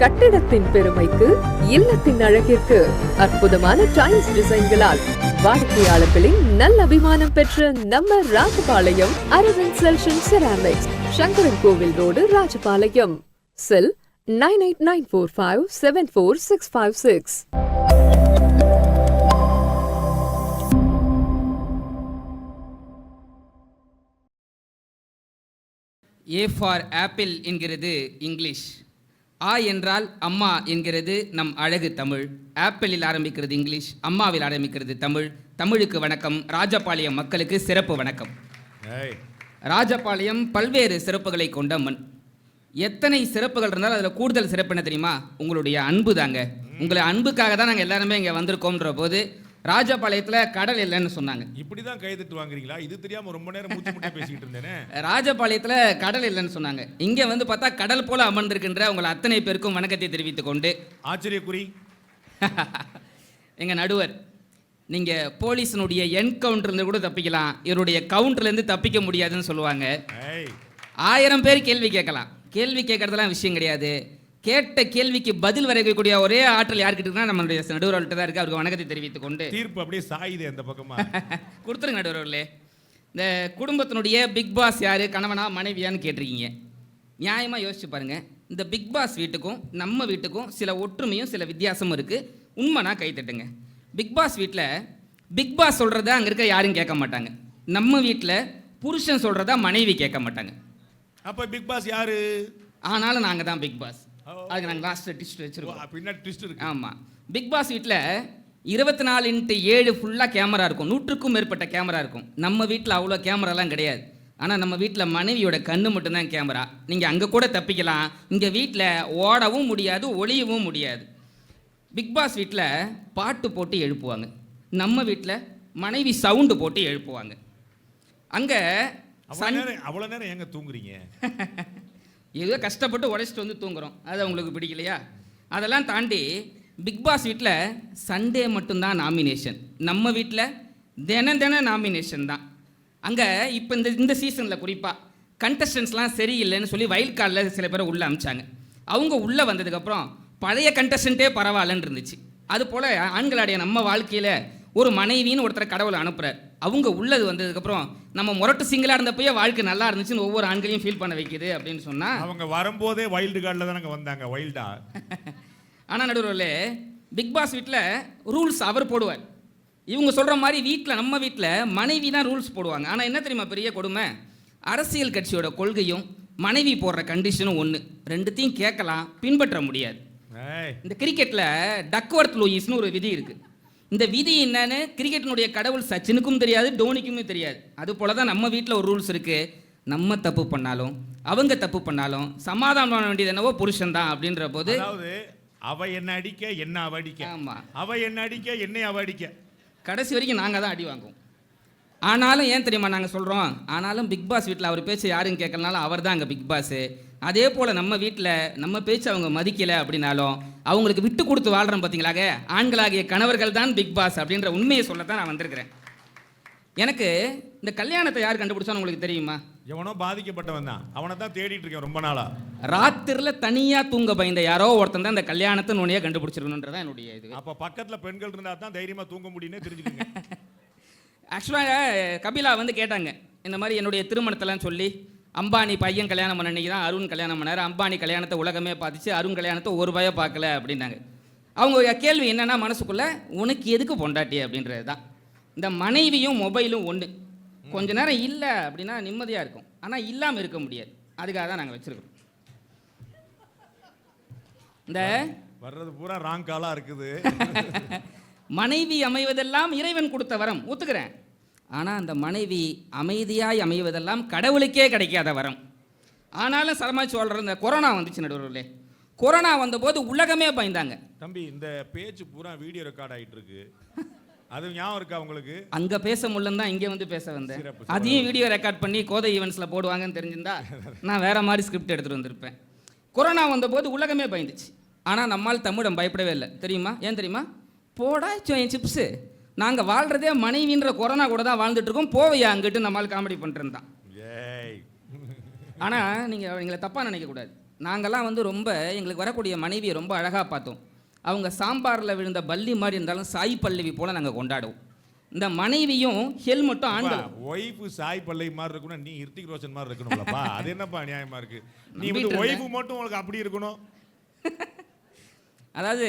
கட்டிடத்தின் பெருமைக்கு இல்லத்தின் அழகிற்கு அற்புதமான டைல்ஸ் டிசைன்களால் வாடிக்கையாளர்களின் நல்ல அபிமானம் பெற்ற நம்ம Rajapalayam Aravind selection ceramics Sankaran Kovil road Rajapalayam. Cell nine eight nine four five seven four six five six. A for apple என்கிறது இங்கிலீஷ். ஆ என்றால் அம்மா என்கிறது நம் அழகு தமிழ். ஆப்பிளில் ஆரம்பிக்கிறது இங்கிலீஷ் அம்மாவில் ஆரம்பிக்கிறது தமிழ். தமிழுக்கு வணக்கம் ராஜபாளையம் மக்களுக்கு சிறப்பு வணக்கம். ராஜபாளையம் பல்வேறு சிறப்புகளை கொண்ட மண். எத்தனை சிறப்புகள் இருந்தாலும் அதில் கூடுதல் சிறப்பு என்ன தெரியுமா? உங்களுடைய அன்பு தாங்க உங்களை அன்புக்காக தான் நாங்கள் எல்லாருமே இங்கே வந்திருக்கோம்ன்ற போது ராஜபாளையத்தில் கடல் இல்லைன்னு சொன்னாங்க. இப்படிதான் கை தட்டு வாங்குறீங்களா? இது தெரியாம ரொம்ப நேரம் மூச்சு முட்டை பேசிக்கிட்டு இருந்தேனே. ராஜபாளையத்தில் கடல் இல்லைன்னு சொன்னாங்க. இங்கே வந்து பார்த்தா கடல் போல அமர்ந்திருக்கின்ற உங்கள் அத்தனை பேருக்கும் வணக்கத்தை தெரிவித்துக் கொண்டு. ஆச்சரியக்குறி. எங்கள் நடுவர் நீங்கள் போலீஸினுடைய என்கவுண்டர்லேருந்து கூட தப்பிக்கலாம். இவருடைய கவுண்டர்லேருந்து தப்பிக்க முடியாதுன்னு சொல்லுவாங்க. ஆயிரம் பேர் கேள்வி கேட்கலாம். கேள்வி கேட்கறதெல்லாம் விஷயம் கிடையாது. கேட்ட கேள்விக்கு பதில் வரைக்கக்கூடிய ஒரே ஆற்றல் யார்கிட்ட இருக்குன்னா நம்மளுடைய நடுவர்கள்ட்ட தான் இருக்குது அவருக்கு வணக்கத்தை தெரிவித்துக் கொண்டு தீர்ப்பு அப்படியே சாயுது அந்த பக்கமா? கொடுத்துருங்க நடுவர்களே. இந்த குடும்பத்தினுடைய பிக் பாஸ் யார் கணவனா மனைவியான்னு கேட்டிருக்கீங்க. நியாயமாக யோசிச்சு பாருங்க. இந்த பிக் பாஸ் வீட்டுக்கும் நம்ம வீட்டுக்கும் சில ஒற்றுமையும் சில வித்தியாசமும் இருக்குது உண்மைனா கை தட்டுங்க. பிக் பாஸ் வீட்டில் பிக் பாஸ் சொல்கிறத அங்கே இருக்க யாரும் கேட்க மாட்டாங்க. நம்ம வீட்டில் புருஷன் சொல்கிறத மனைவி கேட்க மாட்டாங்க. அப்ப பிக் பாஸ் யாரு? ஆனாலும் நாங்கள் தான் பிக் பாஸ். அதுக்கு நாங்கள் லாஸ்ட்டில் டிஸ்ட் ஓ, வச்சுருக்கோம் பின்னாடி ட்விஸ்ட் இருக்கு. ஆமாம் பிக் பாஸ் வீட்டில் இருபத்தி நாலு இன்ட்டு ஏழு ஃபுல்லாக கேமரா இருக்கும். நூற்றுக்கும் மேற்பட்ட கேமரா இருக்கும். நம்ம வீட்டில் அவ்வளோ கேமராலாம் கிடையாது. ஆனால் நம்ம வீட்டில் மனைவியோட கண்ணு மட்டும்தான் கேமரா நீங்கள் அங்கே கூட தப்பிக்கலாம். இங்கே வீட்டில் ஓடவும் முடியாது ஒளியவும் முடியாது. பிக் பாஸ் வீட்டில் பாட்டு போட்டு எழுப்புவாங்க. நம்ம வீட்டில் மனைவி சவுண்டு போட்டு எழுப்புவாங்க. அங்கே அவ்வளவு நேரம் ஏங்க தூங்குறீங்க? ஏதோ கஷ்டப்பட்டு உடைச்சிட்டு வந்து தூங்குறோம். அது அவங்களுக்கு பிடிக்கலையா? அதெல்லாம் தாண்டி பிக் பாஸ் வீட்டில் சண்டே மட்டும்தான் நாமினேஷன் நம்ம வீட்டில் தினம் தினம் நாமினேஷன் தான். அங்கே இப்போ இந்த இந்த சீசனில் குறிப்பாக கண்டஸ்டன்ஸ்லாம் சரியில்லைன்னு சொல்லி வயல் காலில் சில பேரை உள்ளே அமிச்சாங்க. அவங்க உள்ளே வந்ததுக்கப்புறம் பழைய கண்டஸ்டன்ட்டே பரவாயில்லன்னு இருந்துச்சு. அது போல் ஆண்களாடைய நம்ம வாழ்க்கையில் ஒரு மனைவின்னு ஒருத்தரை கடவுளை அனுப்புகிறார் அவங்க உள்ளது வந்ததுக்கப்புறம் நம்ம முரட்டு சிங்கிளாக இருந்தப்பயே வாழ்க்கை நல்லா இருந்துச்சுன்னு ஒவ்வொரு ஆண்களையும் ஃபீல் பண்ண வைக்குது அப்படின்னு சொன்னால் அவங்க வரும்போதே வைல்டு கார்டில் தானங்க வந்தாங்க வைல்டா ஆனால் நடுவர்களே பிக் பாஸ் வீட்டில் ரூல்ஸ் அவர் போடுவார். இவங்க சொல்கிற மாதிரி வீட்டில் நம்ம வீட்டில் மனைவி தான் ரூல்ஸ் போடுவாங்க. ஆனால் என்ன தெரியுமா பெரிய கொடுமை? அரசியல் கட்சியோட கொள்கையும் மனைவி போடுற கண்டிஷனும் ஒன்று ரெண்டுத்தையும் கேட்கலாம் பின்பற்ற முடியாது. இந்த கிரிக்கெட்டில் டக்வர்த் லூயிஸ்னு ஒரு விதி இருக்குது இந்த விதி என்னன்னு கிரிக்கெட்டினுடைய கடவுள் சச்சினுக்கும் தெரியாது டோனிக்குமே தெரியாது. அது போல தான் நம்ம வீட்டில் ஒரு ரூல்ஸ் இருக்குது நம்ம தப்பு பண்ணாலும் அவங்க தப்பு பண்ணாலும் சமாதானம் பண்ண வேண்டியது என்னவோ புருஷன் தான் அப்படின்ற போது அதாவது அவ என்ன அடிக்க என்ன அவ அடிக்க. ஆமாம் அவ என்ன அடிக்க என்னை அவ அடிக்க. கடைசி வரைக்கும் நாங்கள் தான் அடி வாங்குவோம். ஆனாலும் ஏன் தெரியுமா நாங்கள் சொல்கிறோம் ஆனாலும் பிக் பாஸ் வீட்டில் அவர் பேச்சு யாரும் கேட்கலனாலும் அவர் தான் அங்கே பிக் பாஸு. அதே போல் நம்ம வீட்டில் நம்ம பேச்சு அவங்க மதிக்கலை அப்படின்னாலும் அவங்களுக்கு விட்டு கொடுத்து வாழ்கிறோம் பார்த்தீங்களாக ஆண்களாகிய கணவர்கள் தான் பிக் பாஸ் அப்படின்ற உண்மையை சொல்லத்தான் நான் வந்திருக்கிறேன். எனக்கு இந்த கல்யாணத்தை யார் கண்டுபிடிச்சான்னு உங்களுக்கு தெரியுமா? எவனோ பாதிக்கப்பட்டவன் தான். அவனை தான் தேடிட்டு இருக்கேன் ரொம்ப நாளா. ராத்திரில் தனியாக தூங்க பயந்த யாரோ ஒருத்தன் தான் இந்த கல்யாணத்தை நுழைய கண்டுபிடிச்சிருக்கணுன்றதான் என்னுடைய இது. அப்ப பக்கத்துல பெண்கள் இருந்தா தான் தைரியமா தூங்க முடியும்னு தெரிஞ்சுக்கங்க. ஆக்சுவலாக கபிலா வந்து கேட்டாங்க இந்த மாதிரி என்னுடைய திருமணத்தெல்லாம் சொல்லி அம்பானி பையன் கல்யாணம் பண்ண அன்னைக்கு தான் அருண் கல்யாணம் பண்ணார். அம்பானி கல்யாணத்தை உலகமே பார்த்துச்சு அருண் கல்யாணத்தை ஒரு பய பார்க்கல அப்படின்னாங்க. அவங்க கேள்வி என்னன்னா மனசுக்குள்ள உனக்கு எதுக்கு பொண்டாட்டி? அப்படின்றது தான் இந்த மனைவியும் மொபைலும் ஒன்று கொஞ்ச நேரம் இல்லை அப்படின்னா நிம்மதியாக இருக்கும். ஆனால் இல்லாமல் இருக்க முடியாது. அதுக்காக தான் நாங்கள் வச்சுருக்கோம் இந்த வர்றது பூரா ராங் காலா இருக்குது. மனைவி அமைவதெல்லாம் இறைவன் கொடுத்த வரம். ஒத்துக்கிறேன். ஆனால் அந்த மனைவி அமைதியாய் அமைவதெல்லாம் கடவுளுக்கே கிடைக்காத வரம். ஆனாலும் சரமாச்சு சொல்கிற இந்த கொரோனா வந்துச்சு நடுவர்களே. கொரோனா வந்தபோது உலகமே பயந்தாங்க. தம்பி இந்த பேச்சு பூரா வீடியோ ரெக்கார்ட் ஆயிட்டு இருக்கு அது ஞாபகம் இருக்கா உங்களுக்கு? அங்கே பேச முடியலன்னு தான் இங்கே வந்து பேச வந்தேன். அதையும் வீடியோ ரெக்கார்ட் பண்ணி கோதை ஈவெண்ட்ஸில் போடுவாங்கன்னு தெரிஞ்சிருந்தா நான் வேற மாதிரி ஸ்கிரிப்ட் எடுத்துகிட்டு வந்திருப்பேன். கொரோனா வந்தபோது உலகமே பயந்துச்சு. ஆனால் நம்மால் தமிழம் பயப்படவே இல்லை. தெரியுமா? ஏன் தெரியுமா? போடா சிப்ஸு நாங்கள் வாழ்கிறதே மனைவின்ற கொரோனா கூட தான் வாழ்ந்துட்டு இருக்கோம். போவையா அங்கிட்டு? நம்மால் காமெடி பண்ணிட்டு இருந்தான் ஏய். ஆனால் நீங்கள் எங்களை தப்பாக நினைக்கக்கூடாது நாங்கள்லாம் வந்து ரொம்ப எங்களுக்கு வரக்கூடிய மனைவியை ரொம்ப அழகாக பார்த்தோம். அவங்க சாம்பாரில் விழுந்த பல்லி மாதிரி இருந்தாலும் சாய் பல்லவி போல் நாங்கள் கொண்டாடுவோம். இந்த மனைவியும் ஹெல்மெட்டும் ஆண்கள் ஒய்ஃப் சாய் பல்லை மாதிரி இருக்கணும். நீ ஹிருத்திக் ரோஷன் மாதிரி இருக்கணும்லப்பா. அது என்னப்பா நியாயமா இருக்கு? நீ வந்து. ஒய்ஃப் மட்டும் உங்களுக்கு அப்படி இருக்கணும். அதாவது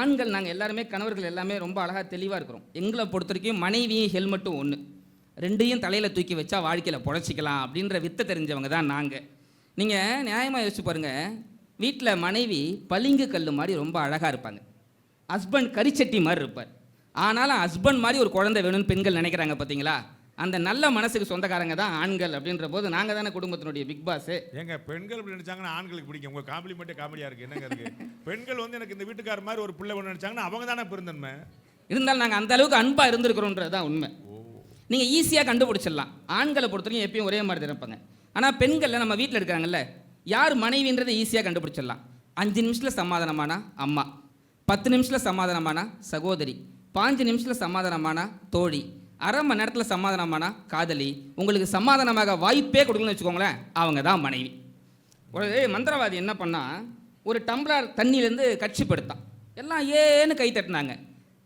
ஆண்கள் நாங்கள் எல்லாருமே கணவர்கள் எல்லாமே ரொம்ப அழகாக தெளிவாக இருக்கிறோம். எங்களை பொறுத்த வரைக்கும் மனைவியும் ஹெல்மெட்டும் ஒன்று ரெண்டையும் தலையில் தூக்கி வச்சா வாழ்க்கையில் பொழைச்சிக்கலாம் அப்படின்ற வித்தை தெரிஞ்சவங்க தான் நாங்கள் நீங்கள் நியாயமாக யோசிச்சு பாருங்கள் வீட்டில் மனைவி பளிங்கு கல் மாதிரி ரொம்ப அழகாக இருப்பாங்க. ஹஸ்பண்ட் கரிச்சட்டி மாதிரி இருப்பார். ஆனாலும் ஹஸ்பண்ட் மாதிரி ஒரு குழந்தை வேணும்னு பெண்கள் நினைக்கிறாங்க பார்த்தீங்களா அந்த நல்ல மனசுக்கு சொந்தக்காரங்க தான் ஆண்கள் அப்படின்ற போது நாங்கள் தானே குடும்பத்தினுடைய பிக் பாஸு ஏங்க பெண்கள் இப்படி நினைச்சாங்கன்னா ஆண்களுக்கு பிடிக்கும். உங்க காம்ப்ளிமெண்ட்டே காமெடியா இருக்கு. என்னங்க இருக்கு பெண்கள் வந்து எனக்கு இந்த வீட்டுக்கார மாதிரி ஒரு பிள்ளை ஒன்று நினைச்சாங்கன்னா அவங்க தானே பெருந்தன்மை? இருந்தாலும் நாங்கள் அந்த அளவுக்கு அன்பாக இருந்திருக்கிறோன்றது தான் உண்மை. நீங்கள் ஈஸியாக கண்டுபிடிச்சிடலாம். ஆண்களை பொறுத்தவரைக்கும் எப்பயும் ஒரே மாதிரி இருப்பாங்க ஆனால் பெண்களில் நம்ம வீட்டில் இருக்காங்கல்ல யார் மனைவின்றதை ஈஸியாக கண்டுபிடிச்சிடலாம். அஞ்சு நிமிஷத்தில் சமாதானமானா அம்மா. பத்து நிமிஷத்தில் சமாதானமானா சகோதரி. பாஞ்சு நிமிஷத்தில் சமாதானமானா தோழி. அரை மணி நேரத்தில் சமாதானமானா? காதலி உங்களுக்கு சமாதானமாக வாய்ப்பே கொடுக்கலன்னு வச்சுக்கோங்களேன் அவங்க தான் மனைவி. ஒரு மந்திரவாதி என்ன பண்ணா ஒரு டம்ளர் தண்ணியிலேருந்து கட்சி படுத்தான் எல்லாம் ஏன்னு கை தட்டினாங்க.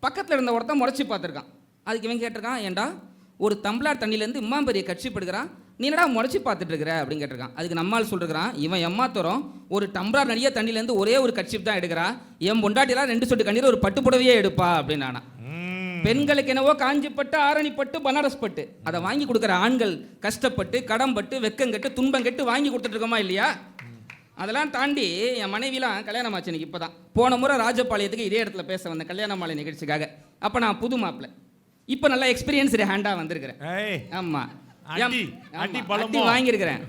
பக்கத்தில் இருந்த ஒருத்தன் முறைச்சி பார்த்துருக்கான். அதுக்கு இவன் கேட்டிருக்கான் ஏன்டா ஒரு டம்ளர் தண்ணியிலேருந்து இம்மா பெரிய கட்சி படுக்கிறான் நீ என்னடா முறைச்சி பார்த்துட்டு இருக்கிற? அப்படின்னு கேட்டிருக்கான். அதுக்கு நம்மால் சொல்லிருக்கிறான் இவன் எம்மாத்தரம் ஒரு டம்ளர் நிறைய தண்ணியிலேருந்து ஒரே ஒரு கட்சி தான் எடுக்கிறான் என் பொண்டாட்டிலாம் ரெண்டு சொட்டு கண்ணீர் ஒரு பட்டு புடவையே எடுப்பா. அப்படின்னு நானா பெண்களுக்கு என்னவோ காஞ்சிப்பட்டு ஆரணிப்பட்டு பனாரஸ் பட்டு. அதை வாங்கி கொடுக்குற ஆண்கள் கஷ்டப்பட்டு கடம்பட்டு வெக்கங்கட்டு துன்பங்கட்டு வாங்கி கொடுத்துட்டு இருக்கோமா இல்லையா? அதெல்லாம் தாண்டி என் மனைவிலாம் கல்யாணம் ஆச்சு எனக்கு இப்போ தான் போன முறை ராஜபாளையத்துக்கு இதே இடத்துல பேச வந்தேன் கல்யாண மாலை நிகழ்ச்சிக்காக. அப்போ நான் புது மாப்பிள்ளை. இப்போ நல்லா எக்ஸ்பீரியன்ஸ் ஹேண்டாக வந்திருக்கிறேன். ஆமாம் வாங்கியிருக்கிறேன்.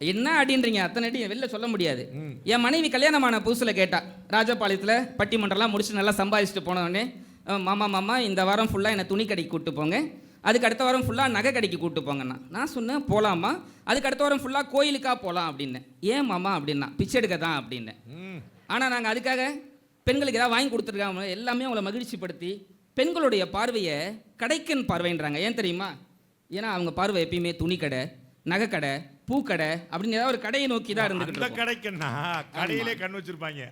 என்ன அடின்றீங்க? அத்தனை அடி வெளில சொல்ல முடியாது. என் மனைவி கல்யாணமான புதுசில் கேட்டா ராஜபாளையத்தில் பட்டிமன்றம்லாம் முடிச்சு நல்லா சம்பாதிச்சுட்டு போனவொடனே "அஹ், மாமா மாமா இந்த வாரம் ஃபுல்லாக என்னை துணி கடைக்கு கூப்பிட்டு போங்க. அதுக்கு அடுத்த வாரம் ஃபுல்லாக நகை கடைக்கு கூப்பிட்டு போங்கண்ணா. நான் சொன்னேன் போகலாமா அதுக்கு அடுத்த வாரம் ஃபுல்லாக கோயிலுக்கா போகலாம் அப்படின்னேன். ஏன் மாமா அப்படின்னா பிச்சை எடுக்க தான் அப்படின்னேன். ஆனால் நாங்கள் அதுக்காக பெண்களுக்கு ஏதாவது வாங்கி கொடுத்துருக்காங்க எல்லாமே அவங்கள மகிழ்ச்சிப்படுத்தி பெண்களுடைய பார்வையை கடைக்கன் பார்வைன்றாங்க. ஏன் தெரியுமா? ஏன்னா அவங்க பார்வை எப்பயுமே துணி கடை நகைக்கடை பூக்கடை அப்படின்னு ஏதாவது ஒரு கடையை நோக்கி தான் இருக்கும். கடைக்குன்னா கடையிலே கண் வச்சிருப்பாங்க.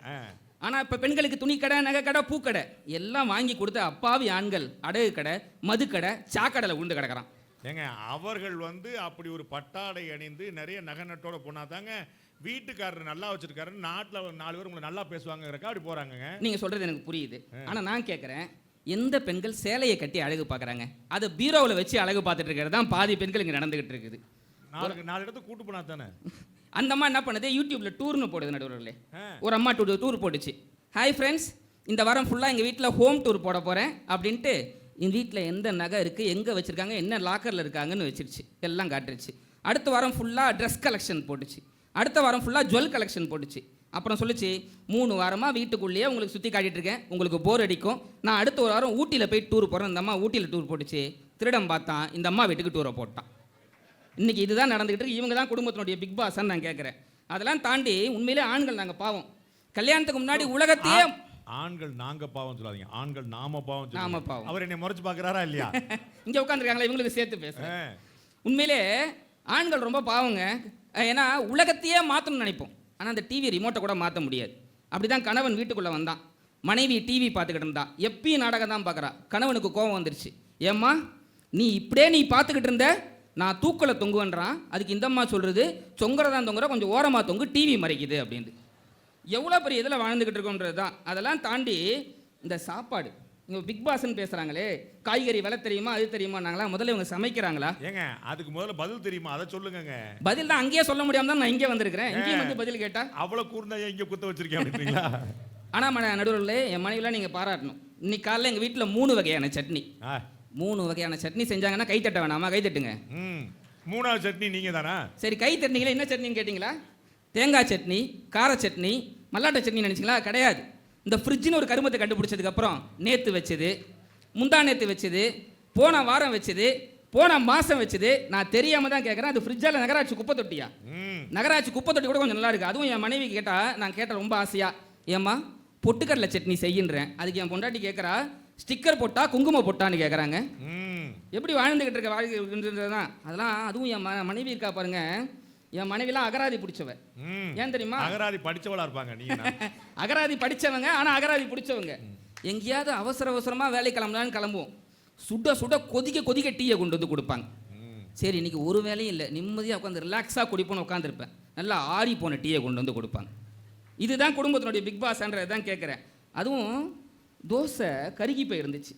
ஆ. ஆனா இப்ப பெண்களுக்கு துணி கடை நகை கடை பூக்கடை எல்லாம் வாங்கி கொடுத்த அப்பாவி ஆண்கள் அடகு கடை மதுக்கடை சாக்கடையில் உண்டு கிடக்குறான். ஏங்க அவர்கள் வந்து அப்படி ஒரு பட்டாடை அணிந்து நிறைய நகை நட்டோட போனா தாங்க வீட்டுக்காரர் நல்லா வச்சிருக்காருன்னு நாட்டில் நாலு பேர் உங்களை நல்லா பேசுவாங்கறக்கா அப்படி போறாங்கங்க. நீங்க சொல்றது எனக்கு புரியுது. ஆனா நான் கேட்குறேன் எந்த பெண்கள் சேலையை கட்டி அழகு பார்க்கறாங்க? அதை பீரோவில் வச்சு அழகு பார்த்துட்டு இருக்கிறது தான் பாதி பெண்கள் இங்கே நடந்துகிட்டு இருக்குது. நாளைக்கு நாலு இடத்துக்கு கூட்டு போனா தானே? அந்த அம்மா என்ன பண்ணுது? யூடியூப்ல டூர்னு போடுது நடுவர்களே. ஒரு அம்மா டூர் டூர் போட்டுச்சு. ஹாய் ஃப்ரெண்ட்ஸ் இந்த வாரம் ஃபுல்லாக எங்கள் வீட்டில் ஹோம் டூர் போட போகிறேன் அப்படின்ட்டு என் வீட்டில் எந்த நகை இருக்குது எங்கே வச்சுருக்காங்க என்ன லாக்கரில் இருக்காங்கன்னு வச்சிருச்சு. எல்லாம் காட்டுருச்சு. அடுத்த வாரம் ஃபுல்லாக ட்ரெஸ் கலெக்ஷன் போட்டுச்சு. அடுத்த வாரம் ஃபுல்லாக ஜுவல் கலெக்ஷன் போட்டுச்சு. அப்புறம் சொல்லுச்சு மூணு வாரமாக வீட்டுக்குள்ளேயே உங்களுக்கு சுற்றி இருக்கேன். உங்களுக்கு போர் அடிக்கும். நான் அடுத்த ஒரு வாரம் ஊட்டியில் போய் டூர் போகிறேன் இந்த அம்மா ஊட்டியில் டூர் போட்டுச்சு. திருடம் பார்த்தான். இந்த அம்மா வீட்டுக்கு டூரை போட்டான். இன்னைக்கு இதுதான் நடந்துகிட்டு இருக்கு. இவங்க தான் குடும்பத்தினுடைய பிக் பாஸ்ன்னு நான் கேட்குறேன் அதெல்லாம் தாண்டி உண்மையிலே ஆண்கள் நாங்கள் பாவம். கல்யாணத்துக்கு முன்னாடி உலகத்தையே ஆண்கள் நாங்க பாவம் சொல்லாதீங்க. ஆண்கள் நாம பாவம். நாம பாவம். அவர் என்னை முறைச்சு பார்க்கறாரா இல்லையா? இங்கே உட்காந்துருக்காங்களா இவங்களுக்கு சேர்த்து பேசுகிறேன். உண்மையிலே ஆண்கள் ரொம்ப பாவங்க. ஏன்னா உலகத்தையே மாற்றணும்னு நினைப்போம். ஆனால் அந்த டிவி ரிமோட்டை கூட மாற்ற முடியாது. அப்படி தான் கணவன் வீட்டுக்குள்ளே வந்தான். மனைவி டிவி பார்த்துக்கிட்டு இருந்தா. எப்பயும் நாடகம் தான் பார்க்குறா. கணவனுக்கு கோபம் வந்துருச்சு. ஏம்மா நீ இப்படியே நீ பார்த்துக்கிட்டு இருந்த நான் தூக்கல தொங்குவேன்றான். அதுக்கு இந்த அம்மா சொல்கிறது தொங்குறதான் தொங்குற கொஞ்சம் ஓரமாக தொங்கு டிவி மறைக்குது அப்படின்ட்டு எவ்வளோ பெரிய இதில் வாழ்ந்துக்கிட்டு இருக்கோன்றது தான். அதெல்லாம் தாண்டி இந்த சாப்பாடு இவங்க பிக் பாஸ்ன்னு பேசுகிறாங்களே காய்கறி விலை தெரியுமா அது தெரியுமா நாங்களா முதல்ல இவங்க சமைக்கிறாங்களா? ஏங்க அதுக்கு முதல்ல பதில் தெரியுமா? அதை சொல்லுங்கங்க. பதில் தான் அங்கேயே சொல்ல முடியாம தான் நான் இங்கே வந்திருக்கிறேன். இங்கேயும் வந்து பதில் கேட்டா? அவ்வளவு கூர்ந்தா ஏன் இங்க குத்த வச்சிருக்கேன் அப்படின்றீங்களா? ஆனால் மன நடுவில் என் மனைவிலாம் நீங்கள் பாராட்டணும். இன்னைக்கு காலைல எங்கள் வீட்டில் மூணு வகையான சட்னி. மூணு வகையான சட்னி செஞ்சாங்கன்னா கை தட்ட வேணாமா? கை தட்டுங்க. மூணாவது சட்னி நீங்க தானா சரி கை தட்டினீங்களா? என்ன சட்னின்னு கேட்டிங்களா? தேங்காய் சட்னி கார சட்னி மல்லாட்டை சட்னி நினச்சிங்களா? கிடையாது. இந்த ஃப்ரிட்ஜ்னு ஒரு கருமத்தை கண்டுபிடிச்சதுக்கப்புறம் நேற்று வச்சது முந்தா நேற்று வச்சது போன வாரம் வச்சது போன மாதம் வச்சது நான் தெரியாமல் தான் கேட்குறேன் அது ஃப்ரிட்ஜால் நகராட்சி குப்பை தொட்டியா? நகராட்சி குப்பை தொட்டி கூட கொஞ்சம் நல்லா இருக்கு. அதுவும் என் மனைவி கேட்டா நான் கேட்ட ரொம்ப ஆசையா ஏம்மா பொட்டுக்கடலை சட்னி செய்யின்றேன். அதுக்கு என் பொண்டாட்டி கேட்குறா ஸ்டிக்கர் போட்டா குங்குமம் போட்டான்னு கேட்குறாங்க எப்படி வாழ்ந்துகிட்டு இருக்க வாழ்க்கை தான் அதெல்லாம் அதுவும் என் மனைவி இருக்கா பாருங்க. என் மனைவிலாம் அகராதி பிடிச்சவ. ஏன் தெரியுமா? அகராதி படிச்சவளா இருப்பாங்க நான். அகராதி படிச்சவங்க ஆனா அகராதி பிடிச்சவங்க. எங்கேயாவது அவசர அவசரமா வேலை கிளம்பலான்னு கிளம்புவோம். சுட சுட கொதிக்க கொதிக்க டீயை கொண்டு வந்து கொடுப்பாங்க. சரி இன்னைக்கு ஒரு வேலையும் இல்லை. நிம்மதியாக உட்காந்து ரிலாக்ஸாக குடிப்போன்னு உட்காந்துருப்பேன். நல்லா ஆறி போன டீயை கொண்டு வந்து கொடுப்பாங்க. இதுதான் குடும்பத்தினுடைய பிக் பாஸ்ன்றதை தான் கேட்குறேன் அதுவும் தோசை கருகி போய் இருந்துச்சு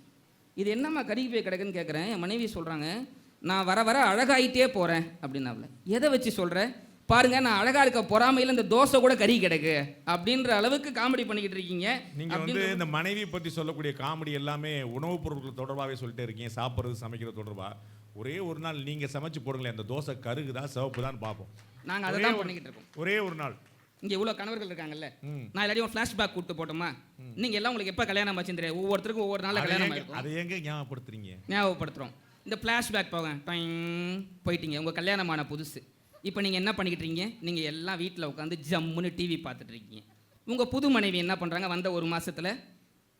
இது என்னம்மா கருகி போய் கிடக்குன்னு கேட்குறேன் என் மனைவி சொல்கிறாங்க நான் வர வர அழகாயிட்டே போகிறேன் அப்படின்னாப்ல. எதை வச்சு சொல்கிறேன் பாருங்க நான் அழகா இருக்க பொறாமையில் இந்த தோசை கூட கறி கிடக்கு அப்படின்ற அளவுக்கு காமெடி பண்ணிக்கிட்டு இருக்கீங்க. நீங்க வந்து இந்த மனைவி பத்தி சொல்லக்கூடிய காமெடி எல்லாமே உணவுப் பொருட்கள் தொடர்பாகவே சொல்லிட்டே இருக்கீங்க. சாப்பிட்றது சமைக்கிறது தொடர்பா? ஒரே ஒரு நாள் நீங்க சமைச்சு போடுங்களேன் அந்த தோசை கருகுதா சிவப்பு தான் பார்ப்போம். நாங்க அதை தான் பண்ணிக்கிட்டு இருக்கோம். ஒரே ஒரு நாள். இங்கே இவ்வளோ கணவர்கள் இருக்காங்கல்ல. நான் எல்லாரையும் ஃப்ளாஷ்பேக் கூப்பிட்டு போட்டோமா? நீங்க எல்லாம் உங்களுக்கு எப்போ கல்யாணம் ஆச்சுன்னு தெரியாது ஒவ்வொருத்தருக்கும் ஒவ்வொரு அதை கல்யாணம் ஆயிருக்கும். அதை எங்க ஞாபகப்படுத்துறீங்க? ஞாபகப்படுத்துகிறோம் இந்த ஃப்ளாஷ்பேக் போங்க. டைம் போயிட்டீங்க. உங்கள் கல்யாணமான புதுசு. இப்போ நீங்கள் என்ன பண்ணிக்கிட்டு இருக்கீங்க? நீங்கள் எல்லாம் வீட்டில் உட்காந்து ஜம்முன்னு டிவி பார்த்துட்டு இருக்கீங்க. உங்கள் புது மனைவி என்ன பண்ணுறாங்க வந்த ஒரு மாசத்துல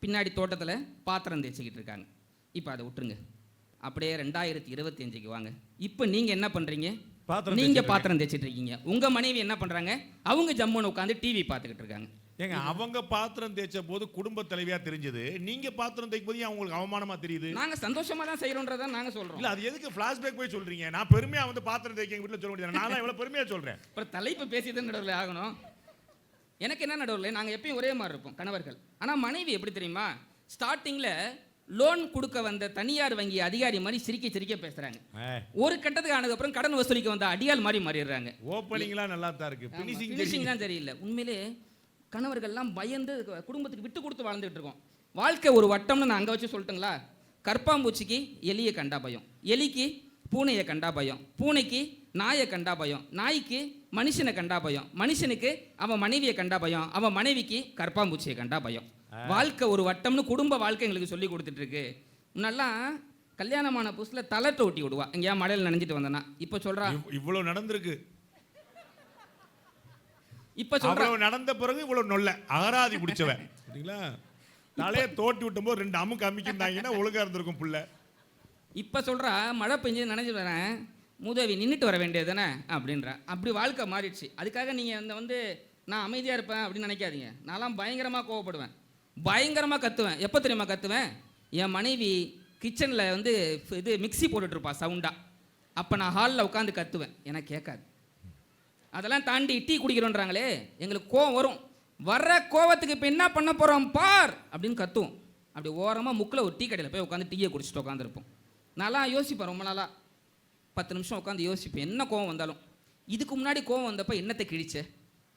பின்னாடி தோட்டத்தில் பாத்திரம் தேய்ச்சிக்கிட்டு இருக்காங்க. இப்போ அதை விட்டுருங்க. அப்படியே ரெண்டாயிரத்தி இருபத்தி அஞ்சுக்கு வாங்க. இப்போ நீங்கள் என்ன பண்ணுறீங்க பாத்திரம் தேய்ச்சிட்டு பாத்திரம் தேய்ச்சிட்டு இருக்கீங்க. உங்கள் மனைவி என்ன பண்ணுறாங்க அவங்க ஜம்முன்னு உட்காந்து டிவி பார்த்துக்கிட்டு இருக்காங்க. ஏங்க அவங்க பாத்திரம் தேய்ச்ச போது குடும்ப தலைவியா தெரிஞ்சது. நீங்க பாத்திரம் தேய்க்கும் போது உங்களுக்கு அவமானமா தெரியுது? நாங்கள் சந்தோஷமாக தான் செய்கிறோன்றதை நாங்கள் சொல்கிறோம் இல்ல அது எதுக்கு பிளாஷ்பேக் போய் சொல்றீங்க? நான் பெருமையா வந்து பாத்திரம் தேய்க்க வீட்டுல சொல்ல முடியாது. நான் எவ்வளவு பெருமையா சொல்றேன். அப்புறம் தலைப்பு பேசி தான் நடுவில் ஆகணும். எனக்கு என்ன நடுவில்? நாங்கள் எப்பயும் ஒரே மாதிரி இருப்போம் கணவர்கள். ஆனால் மனைவி எப்படி தெரியுமா? ஸ்டார்டிங்கில் லோன் கொடுக்க வந்த தனியார் வங்கி அதிகாரி மாதிரி சிரிக்க சிரிக்க பேசுகிறாங்க ஒரு கட்டத்துக்கு ஆனதுக்கப்புறம் கடன் வசூலிக்க வந்த அடியால் மாதிரி மாறிடுறாங்க. ஓப்பனிங்லாம் நல்லா தான் இருக்கு பினிஷிங் ஃபினிஷிங் தான் தெரியல. உண்மையிலே கணவர்கள்லாம் பயந்து குடும்பத்துக்கு விட்டு கொடுத்து வாழ்ந்துட்டு இருக்கோம். வாழ்க்கை ஒரு வட்டம்னு நான் அங்கே வச்சு சொல்லட்டுங்களா கற்பாம்பூச்சிக்கு எலியை கண்டா பயம். எலிக்கு பூனையை கண்டா பயம். பூனைக்கு நாயை கண்டா பயம். நாய்க்கு மனுஷனை கண்டா பயம். மனுஷனுக்கு அவன் மனைவியை கண்டா பயம். அவன் மனைவிக்கு கற்பாம்பூச்சியை கண்டா பயம். வாழ்க்கை ஒரு வட்டம்னு குடும்ப வாழ்க்கை எங்களுக்கு சொல்லி கொடுத்துட்டு இருக்கு முன்னெல்லாம் கல்யாணமான புதுசில் தலட்டை ஒட்டி விடுவா. எங்கேயா மழையில் நனைஞ்சிட்டு வந்தேன்னா. இப்போ சொல்றா. இவ்வளவு நடந்திருக்கு. இப்போ சொல்றா. நடந்த பிறகு இவ்வளவு நொல்ல. அகராதி பிடிச்சவன். சரிங்களா? தலையை தோட்டி விட்டும் போது ரெண்டு அமுக்கு அமுக்கிருந்தாங்கன்னா ஒழுங்கா இருந்திருக்கும் புள்ள. இப்போ சொல்கிறா மழை பெஞ்சு நனைஞ்சு வரேன். மூதேவி நின்றுட்டு வர வேண்டியது தானே? அப்படின்றா. அப்படி வாழ்க்கை மாறிடுச்சு. அதுக்காக நீங்கள் இந்த வந்து நான் அமைதியாக இருப்பேன் அப்படின்னு நினைக்காதீங்க. நான்லாம் பயங்கரமாக கோவப்படுவேன். பயங்கரமாக கத்துவேன். எப்போ தெரியுமா கத்துவேன்? என் மனைவி கிச்சனில் வந்து இது மிக்ஸி போட்டுட்ருப்பா சவுண்டாக அப்போ நான் ஹாலில் உட்காந்து கத்துவேன். எனக்கு கேட்காது. அதெல்லாம் தாண்டி டீ குடிக்கிறோன்றாங்களே எங்களுக்கு கோவம் வரும். வர்ற கோவத்துக்கு இப்போ என்ன பண்ண போகிறோம் பார்! அப்படின்னு கத்துவோம். அப்படி ஓரமாக முக்கில் ஒரு டீ கடையில் போய் உட்காந்து டீயை குடிச்சிட்டு உட்காந்துருப்போம் நல்லா யோசிப்பேன் ரொம்ப நாளாக பத்து நிமிஷம் உட்காந்து யோசிப்பேன். என்ன கோவம் வந்தாலும். இதுக்கு முன்னாடி கோவம் வந்தப்போ என்னத்தை கிழிச்ச?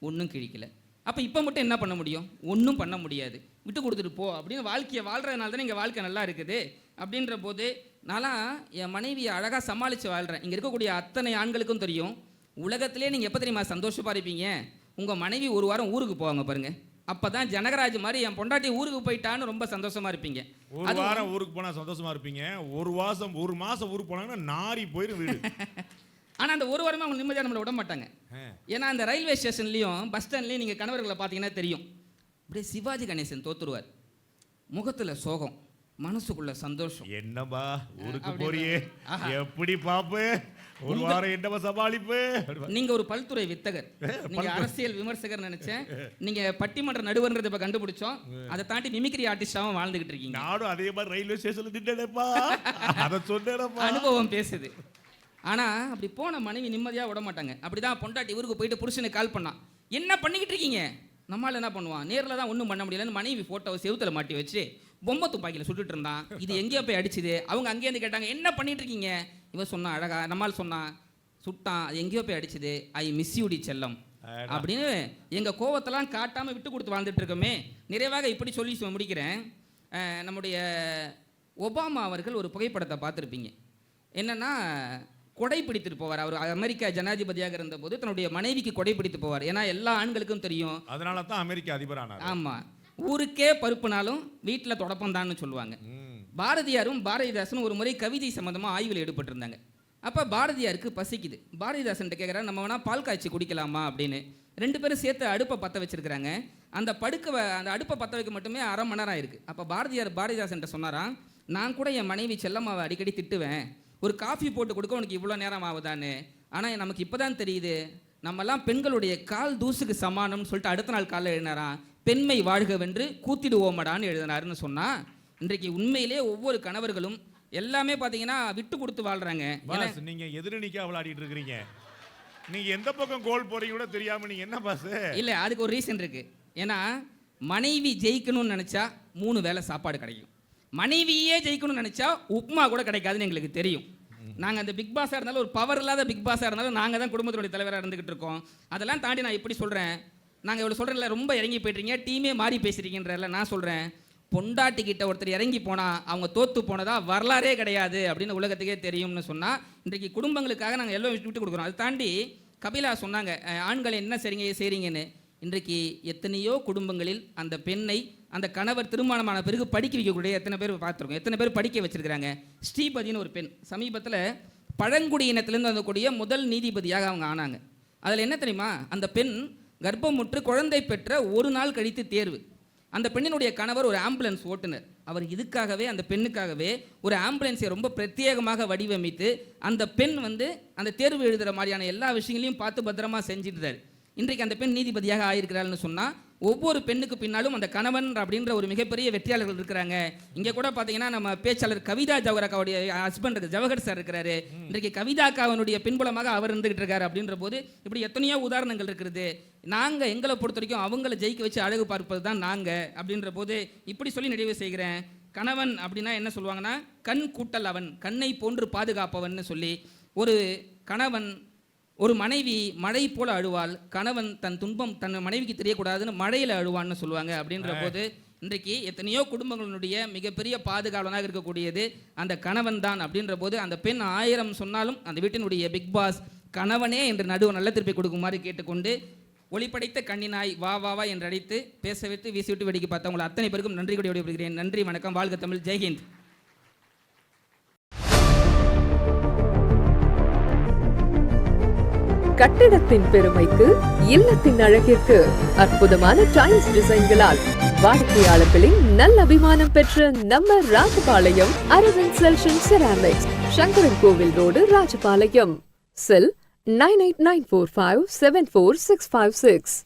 ஒன்றும் கிழிக்கல. அப்போ இப்போ மட்டும் என்ன பண்ண முடியும்? ஒன்றும் பண்ண முடியாது. விட்டு கொடுத்துட்டு போ. அப்படின்னு வாழ்க்கையை வாழ்கிறதுனால தானே இங்கே வாழ்க்கை நல்லா இருக்குது. அப்படின்ற போது நான்லாம் என் மனைவியை அழகாக சமாளித்து வாழ்கிறேன் இங்கே இருக்கக்கூடிய அத்தனை ஆண்களுக்கும் தெரியும். உலகத்திலே நீங்கள் எப்போ தெரியுமா சந்தோஷமா இருப்பீங்க? உங்கள் மனைவி ஒரு வாரம் ஊருக்கு போவாங்க பாருங்க. அப்போ தான் ஜனகராஜ் மாதிரி என் பொண்டாட்டி ஊருக்கு போயிட்டான்னு ரொம்ப சந்தோஷமா இருப்பீங்க. ஒரு வாரம் ஊருக்கு போனா சந்தோஷமா இருப்பீங்க. ஒரு மாசம் ஒரு மாசம் ஊருக்கு போனாங்கன்னா நாரி போயிரும் வீடு. ஆனால் அந்த ஒரு வாரமே அவங்க நிம்மதியாக நம்மளை விட மாட்டாங்க. ஏன்னா அந்த ரயில்வே ஸ்டேஷன்லேயும் பஸ் ஸ்டாண்ட்லேயும் நீங்கள் கணவர்களை பார்த்தீங்கன்னா தெரியும். அப்படியே சிவாஜி கணேசன் தோத்துருவார். முகத்தில் சோகம் மனசுக்குள்ள சந்தோஷம். என்னப்பா ஊருக்கு போறியே. எப்படி பாப்பு? ஒரு வாரம் என்னப்பா சமாளிப்பு? நீங்க ஒரு பல்துறை வித்தகர். நீங்க அரசியல் விமர்சகர் நினைச்சேன். நீங்க பட்டிமன்ற நடுவர்ன்றதை இப்ப கண்டுபிடிச்சோம். அதை தாண்டி மிமிக்ரி ஆர்டிஸ்டாவும் வாழ்ந்துகிட்டு இருக்கீங்க. நானும் அதே மாதிரி ரயில்வே ஸ்டேஷன்ல திட்டேனப்பா அதை சொன்னேனப்பா. அனுபவம் பேசுது. ஆனா அப்படி போன மனைவி நிம்மதியா விட மாட்டாங்க. அப்படிதான் பொண்டாட்டி ஊருக்கு போயிட்டு புருஷனுக்கு கால் பண்ணான் என்ன பண்ணிக்கிட்டு இருக்கீங்க? நம்மால் என்ன பண்ணுவான்? நேரில் தான் ஒன்றும் பண்ண முடியலன்னு மனைவி ஃபோட்டோவை செவுத்துல மாட்டி வச்சு பொம்மை துப்பாக்கியில் சுட்டுட்டு இருந்தான். இது எங்கேயோ போய் அடிச்சுது. அவங்க அங்கேருந்து கேட்டாங்க என்ன பண்ணிட்டு இருக்கீங்க? இவன் சொன்னான் அழகா நம்மால் சொன்னான் சுட்டான். அது எங்கேயோ போய் அடிச்சுது. ஐ மிஸ் யூடி செல்லம். அப்படின்னு எங்க கோவத்தெல்லாம் காட்டாம விட்டு கொடுத்து வாழ்ந்துட்டு இருக்கோமே. நிறைவாக இப்படி சொல்லி முடிக்கிறேன். நம்முடைய ஒபாமா அவர்கள் ஒரு புகைப்படத்தை பார்த்துருப்பீங்க. என்னன்னா கொடை பிடித்துட்டு போவார். அவர் அமெரிக்கா ஜனாதிபதியாக இருந்தபோது தன்னுடைய மனைவிக்கு கொடை பிடித்து போவார். ஏன்னா எல்லா ஆண்களுக்கும் தெரியும். அதனால தான் அமெரிக்க அதிபர் ஆனார் ஆமா. ஊருக்கே பருப்புனாலும் வீட்டில் தொடப்பந்தான்னு சொல்லுவாங்க. பாரதியாரும் பாரதிதாசனும் ஒரு முறை கவிதை சம்மந்தமாக ஆய்வில் ஈடுபட்டிருந்தாங்க. அப்போ பாரதியாருக்கு பசிக்குது. பாரதிதாசன் கேட்குறா நம்ம வேணா பால் காய்ச்சி குடிக்கலாமா அப்படின்னு. ரெண்டு பேரும் சேர்த்து அடுப்பை பற்ற வச்சிருக்கிறாங்க. அந்த படுக்க அந்த அடுப்பை பற்ற வைக்க மட்டுமே அரை மணி நேரம் இருக்குது அப்போ பாரதியார் பாரதிதாசன்ட்ட சொன்னாராம் நான் கூட என் மனைவி செல்லம்மாவை அடிக்கடி திட்டுவேன். ஒரு காஃபி போட்டு கொடுக்க உனக்கு இவ்வளோ நேரம் ஆகுதான்னு? ஆனால் நமக்கு இப்போ தான் தெரியுது நம்மலாம் பெண்களுடைய கால் தூசுக்கு சமானம்னு சொல்லிட்டு அடுத்த நாள் காலைல எழுதினாராம் பெண்மை வாழ்கவென்று கூத்திடுவோமடான்னு எழுதினாருன்னு சொன்னா இன்றைக்கு உண்மையிலே ஒவ்வொரு கணவர்களும் எல்லாமே பார்த்தீங்கன்னா விட்டு கொடுத்து வாழ்றாங்க. ஏன்னா பாஸ் நீங்க எதிரணிக்கா விளையாடிட்டு இருக்கிறீங்க. நீங்க எந்த பக்கம் கோல் போறீங்க கூட தெரியாம நீங்க என்ன பாஸ்? இல்லை அதுக்கு ஒரு ரீசன் இருக்கு. ஏன்னா மனைவி ஜெயிக்கணும்னு நினச்சா மூணு வேளை சாப்பாடு கிடைக்கும். மனைவியே ஜெயிக்கணும்னு நினச்சா உப்மா கூட கிடைக்காதுன்னு எங்களுக்கு தெரியும். நாங்கள் அந்த பிக் பாஸாக இருந்தாலும் ஒரு பவர் இல்லாத பிக் பாஸாக இருந்தாலும் நாங்கள் தான் குடும்பத்தினுடைய தலைவராக இருந்துகிட்டு இருக்கோம். அதெல்லாம் தாண்டி நான் இப்படி சொல்கிறேன் நாங்கள் இவ்வளோ சொல்கிறேன்ல ரொம்ப இறங்கி போயிட்டீங்க டீமே மாறி பேசுறீங்கன்றல நான் சொல்கிறேன் பொண்டாட்டி கிட்ட ஒருத்தர் இறங்கி போனால் அவங்க தோற்று போனதா வரலாறே கிடையாது அப்படின்னு உலகத்துக்கே தெரியும்னு சொன்னால் இன்றைக்கு குடும்பங்களுக்காக நாங்கள் எல்லாம் விட்டு கொடுக்குறோம். அதை தாண்டி கபிலா சொன்னாங்க ஆண்களை ஆண்கள் என்ன செய்றீங்க செய்கிறீங்கன்னு இன்றைக்கு எத்தனையோ குடும்பங்களில் அந்த பெண்ணை அந்த கணவர் திருமணமான பிறகு படிக்க வைக்கக்கூடிய எத்தனை பேர் பார்த்துருக்கோம். எத்தனை பேர் படிக்க வச்சுருக்கிறாங்க? ஸ்ரீபதினு ஒரு பெண். சமீபத்தில் பழங்குடியினத்திலேருந்து வந்தக்கூடிய முதல் நீதிபதியாக அவங்க ஆனாங்க. அதில் என்ன தெரியுமா? அந்த பெண் கர்ப்பமுற்று குழந்தை பெற்ற ஒரு நாள் கழித்து தேர்வு. அந்த பெண்ணினுடைய கணவர் ஒரு ஆம்புலன்ஸ் ஓட்டுநர். அவர் இதுக்காகவே அந்த பெண்ணுக்காகவே ஒரு ஆம்புலன்ஸை ரொம்ப பிரத்யேகமாக வடிவமைத்து அந்த பெண் வந்து அந்த தேர்வு எழுதுகிற மாதிரியான எல்லா விஷயங்களையும் பார்த்து பத்திரமா செஞ்சிருந்தார் இன்றைக்கு அந்த பெண் நீதிபதியாக ஆயிருக்கிறாள்னு சொன்னால் ஒவ்வொரு பெண்ணுக்கு பின்னாலும் அந்த கணவன் அப்படின்ற ஒரு மிகப்பெரிய வெற்றியாளர்கள் இருக்கிறாங்க. இங்கே கூட பார்த்தீங்கன்னா நம்ம பேச்சாளர் கவிதா ஜவஹர்காவுடைய ஹஸ்பண்ட் ஜவஹர் சார் இருக்கிறாரு. இன்றைக்கு கவிதாக்காவனுடைய பின்புலமாக அவர் இருந்துகிட்டு இருக்காரு அப்படின்ற போது இப்படி எத்தனையோ உதாரணங்கள் இருக்கிறது நாங்கள் எங்களை பொறுத்த வரைக்கும் அவங்கள ஜெயிக்க வச்சு அழகு பார்ப்பது தான் நாங்கள் அப்படின்ற போது இப்படி சொல்லி நிறைவு செய்கிறேன். கணவன் அப்படின்னா என்ன சொல்லுவாங்கன்னா கண் கூட்டல் அவன் கண்ணை போன்று பாதுகாப்பவன் சொல்லி ஒரு கணவன் ஒரு மனைவி மழை போல அழுவாள் கணவன் தன் துன்பம் தன் மனைவிக்கு தெரியக்கூடாதுன்னு மழையில் அழுவான்னு சொல்லுவாங்க அப்படின்ற போது இன்றைக்கு எத்தனையோ குடும்பங்களுடைய மிகப்பெரிய பாதுகாவலனாக இருக்கக்கூடியது அந்த கணவன் தான் அப்படின்ற போது அந்த பெண் ஆயிரம் சொன்னாலும் அந்த வீட்டினுடைய பிக் பாஸ் கணவனே என்று நடுவு நல்ல திருப்பி கொடுக்குமாறு கேட்டுக்கொண்டு ஒளிப்படைத்த கண்ணினாய் வா வா வா என்று அழைத்து பேச வைத்து வீசி விட்டு வேடிக்கை பார்த்தவங்களை அத்தனை பேருக்கும் நன்றி கூடி விடைபெறுகிறேன் நன்றி வணக்கம். வாழ்க தமிழ். ஜெய்ஹிந்த். கட்டிடத்தின் பெருமைக்கு இல்லத்தின் அழகிற்கு அற்புதமான டைல்ஸ் டிசைன்களால் வாடிக்கையாளர்களின் நல்ல அபிமானம் பெற்ற நம்ம Rajapalayam Aravind selection ceramics Sankaran Kovil road Rajapalayam. Cell nine eight nine four five seven four six five six.